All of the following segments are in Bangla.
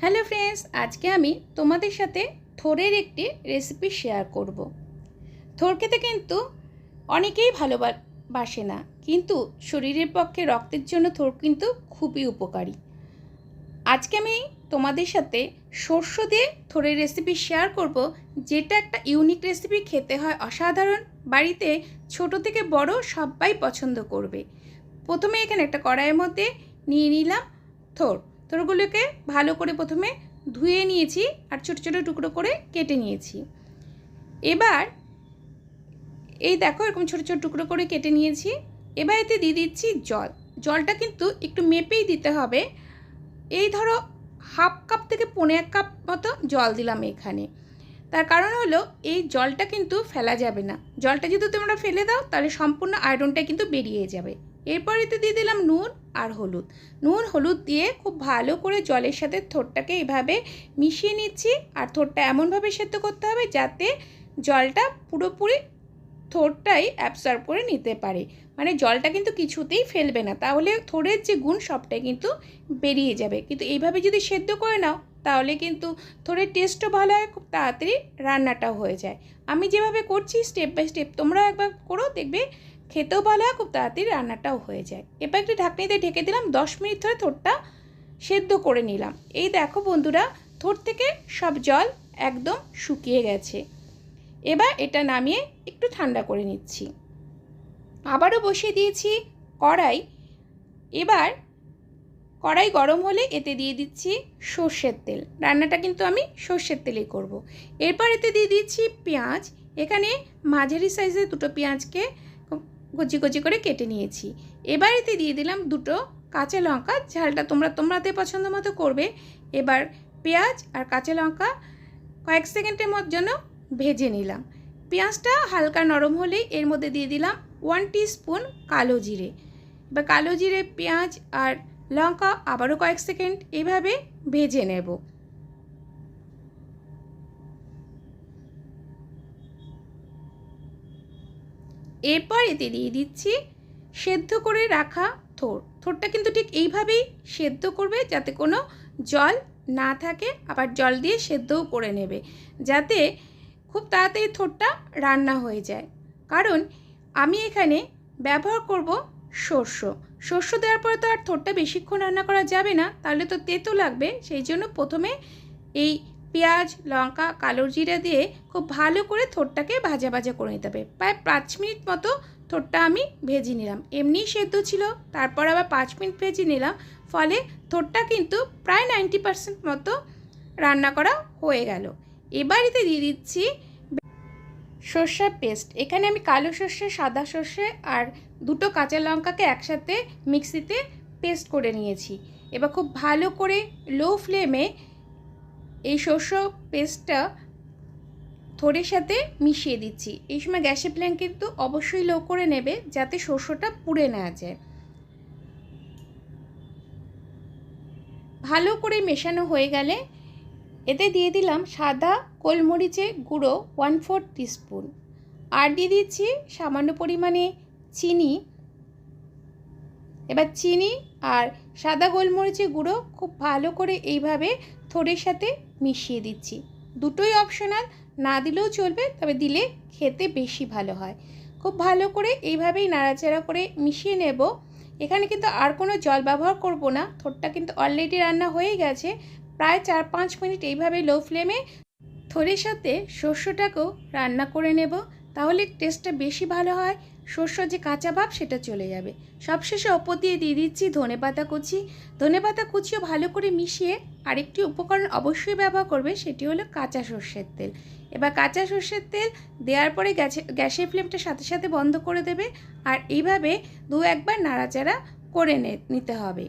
হ্যালো ফ্রেন্ডস, আজকে আমি তোমাদের সাথে থোরের একটি রেসিপি শেয়ার করব। থোর খেতে কিন্তু অনেকেই ভালোবাসে না, কিন্তু শরীরের পক্ষে রক্তের জন্য থোর কিন্তু খুবই উপকারী। আজকে আমি তোমাদের সাথে সর্ষ দিয়ে থোরের রেসিপি শেয়ার করব, যেটা একটা ইউনিক রেসিপি খেতে হয় অসাধারণ, বাড়িতে ছোট থেকে বড় সবাই পছন্দ করবে। প্রথমে এখানে একটা কড়াইয়ের মধ্যে নিয়ে নিলাম থোর। থোরগুলোকে ভালো করে প্রথমে ধুয়ে নিয়েছি আর ছোটো ছোটো টুকরো করে কেটে নিয়েছি। এবার এই দেখো এরকম ছোটো ছোটো টুকরো করে কেটে নিয়েছি। এবার এতে দিয়ে দিচ্ছি জল। জলটা কিন্তু একটু মেপেই দিতে হবে। এই ধরো হাফ কাপ থেকে পনে এক কাপ মতো জল দিলাম এখানে। তার কারণ হলো এই জলটা কিন্তু ফেলা যাবে না। জলটা যদি তোমরা ফেলে দাও, তাহলে সম্পূর্ণ আয়রনটা কিন্তু বেরিয়ে যাবে। এরপর এতে দিয়ে দিলাম নুন আর হলুদ। নুন, হলুদ দিয়ে খুব ভালো করে জলের সাথে থোরটাকে এভাবে মিশিয়ে নিচ্ছি আর থোরটা এমনভাবে সেদ্ধ করতে হবে যাতে জলটা পুরোপুরি থোরটাই অ্যাবসর্ব করে নিতে পারে। মানে জলটা কিন্তু কিছুতেই ফেলবে না। তাহলে থোরের যে গুণ সবটাই কিন্তু বেরিয়ে যাবে। কিন্তু এইভাবে যদি সেদ্ধ করে নাও, তাহলে কিন্তু থোরের টেস্টও ভালো হয়, খুব তাড়াতাড়ি রান্নাটাও হয়ে যায়। আমি যেভাবে করছি স্টেপ বাই স্টেপ তোমরাও একবার করো, দেখবে খেতেও ভালো হয়, খুব তাড়াতাড়ি রান্নাটাও হয়ে যায়। এবার একটু ঢাকনিতে ঢেকে দিলাম, দশ মিনিট ধরে থোরটা সেদ্ধ করে নিলাম। এই দেখো বন্ধুরা থোর থেকে সব জল একদম শুকিয়ে গেছে। এবার এটা নামিয়ে একটু ঠান্ডা করে নিচ্ছি। আবারও বসিয়ে দিয়েছি কড়াই। এবার কড়াই গরম হলে এতে দিয়ে দিচ্ছি সর্ষের তেল। রান্নাটা কিন্তু আমি সর্ষের তেলেই করব। এরপর এতে দিয়ে দিচ্ছি পেঁয়াজ। এখানে মাঝারি সাইজের দুটো পেঁয়াজকে কচি কচি করে কেটে নিয়েছি। এবার এতে দিয়ে দিলাম দুটো কাঁচা লঙ্কা, ঝালটা তোমরা তোমরাতে পছন্দ মতো করবে। এবার পেঁয়াজ আর কাঁচা লঙ্কা কয়েক সেকেন্ডের মত জন্য ভেজে নিলাম। পেঁয়াজটা হালকা নরম হলেই এর মধ্যে দিয়ে দিলাম ওয়ান স্পুন কালো জিরে। এবার কালো জিরে, পেঁয়াজ আর লঙ্কা আবারও কয়েক সেকেন্ড এভাবে ভেজে নেব। এরপর এতে দিয়ে দিচ্ছি সেদ্ধ করে রাখা থোর। থোরটা কিন্তু ঠিক এইভাবেই সেদ্ধ করবে যাতে কোনো জল না থাকে, আবার জল দিয়ে সেদ্ধও করে নেবে, যাতে খুব তাড়াতাড়ি থোরটা রান্না হয়ে যায়। কারণ আমি এখানে ব্যবহার করব শস্য শস্য দেওয়ার পরে তো আর থোরটা বেশিক্ষণ রান্না করা যাবে না, তাহলে তো তেতো লাগবে, সেই জন্য প্রথমে এই পেঁয়াজ, লঙ্কা, কালো জিরা দিয়ে খুব ভালো করে থোরটাকে ভাজা ভাজা করে নিতে হবে। প্রায় পাঁচ মিনিট মতো থোরটা আমি ভেজে নিলাম। এমনিই সেদ্ধ ছিল, তারপর আবার পাঁচ মিনিট ভেজে নিলাম। ফলে থোরটা কিন্তু প্রায় নাইনটি পার্সেন্ট মতো রান্না করা হয়ে গেল। এবার এতে দিয়ে দিচ্ছি সর্ষের পেস্ট। এখানে আমি কালো সর্ষে, সাদা সর্ষে আর দুটো কাঁচা লঙ্কাকে একসাথে মিক্সিতে পেস্ট করে নিয়েছি। এবার খুব ভালো করে লো ফ্লেমে এই শস্য পেস্টটা থোড়ের সাথে মিশিয়ে দিচ্ছি। এই সময় গ্যাসের ফ্লেম কিন্তু অবশ্যই লো করে নেবে যাতে শস্যটা পুড়ে না যায়। ভালো করে মেশানো হয়ে গেলে এতে দিয়ে দিলাম সাদা গোলমরিচের গুঁড়ো ওয়ান ফোর টিস্পুন। আর দিয়ে দিচ্ছি সামান্য পরিমাণে চিনি। এবার চিনি আর সাদা গোলমরিচের গুঁড়ো খুব ভালো করে এইভাবে থোড়ের সাথে মিশিয়ে দিচ্ছি। দুটোই অপশনাল না দিলেও চলবে, তবে দিলে খেতে বেশি ভালো হয়। খুব ভালো করে এইভাবেই নাড়াচাড়া করে মিশিয়ে নেব। এখানে কিন্তু আর কোনো জল ব্যবহার করব না। থোরটা কিন্তু অলরেডি রান্না হয়ে গেছে। প্রায় চার পাঁচ মিনিট এইভাবে লো ফ্লেমে থোরের সাথে শস্যটাকেও রান্না করে নেব। তাহলে টেস্টটা বেশি ভালো হয়। শস্য যে কাঁচা ভাব, সেটা চলে যাবে। সবশেষে ওপর দিয়ে দিয়ে দিচ্ছি ধনে পাতা কুচি। ধনে পাতা কুচিও ভালো করে মিশিয়ে আরেকটি উপকরণ অবশ্যই ব্যবহার করবে, সেটি হলো কাঁচা সর্ষের তেল। এবার কাঁচা সর্ষের তেল দেওয়ার পরে গ্যাসে গ্যাসের ফ্লেমটা সাথে সাথে বন্ধ করে দেবে আর এইভাবে দু একবার নাড়াচাড়া করে নিতে হবে।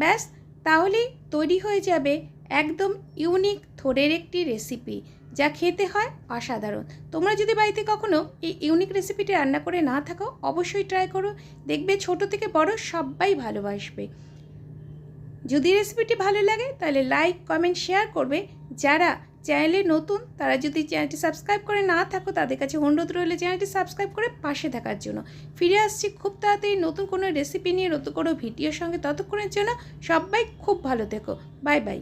ব্যাস, তাহলেই তৈরি হয়ে যাবে একদম ইউনিক থোরের একটি রেসিপি যা খেতে হয় অসাধারণ। তোমরা যদি বাড়িতে কখনো এই ইউনিক রেসিপিটি রান্না করে না থাকো, অবশ্যই ট্রাই করো। দেখবে ছোট থেকে বড় সবাই ভালোবাসবে। যদি রেসিপিটি ভালো লাগে, তাহলে লাইক কমেন্ট শেয়ার করবে। যারা চ্যানেলে নতুন, তারা যদি চ্যানেলটি সাবস্ক্রাইব করে না থাকো, তাদের কাছে অনুরোধ রইলে চ্যানেলটি সাবস্ক্রাইব করে পাশে থাকার জন্য। ফিরে আসছি খুব তাড়াতাড়ি নতুন কোনো রেসিপি নিয়ে, নতুন কোনো ভিডিওর সঙ্গে ততক্ষণের জন্য সবাই খুব ভালো থেকো। Bye bye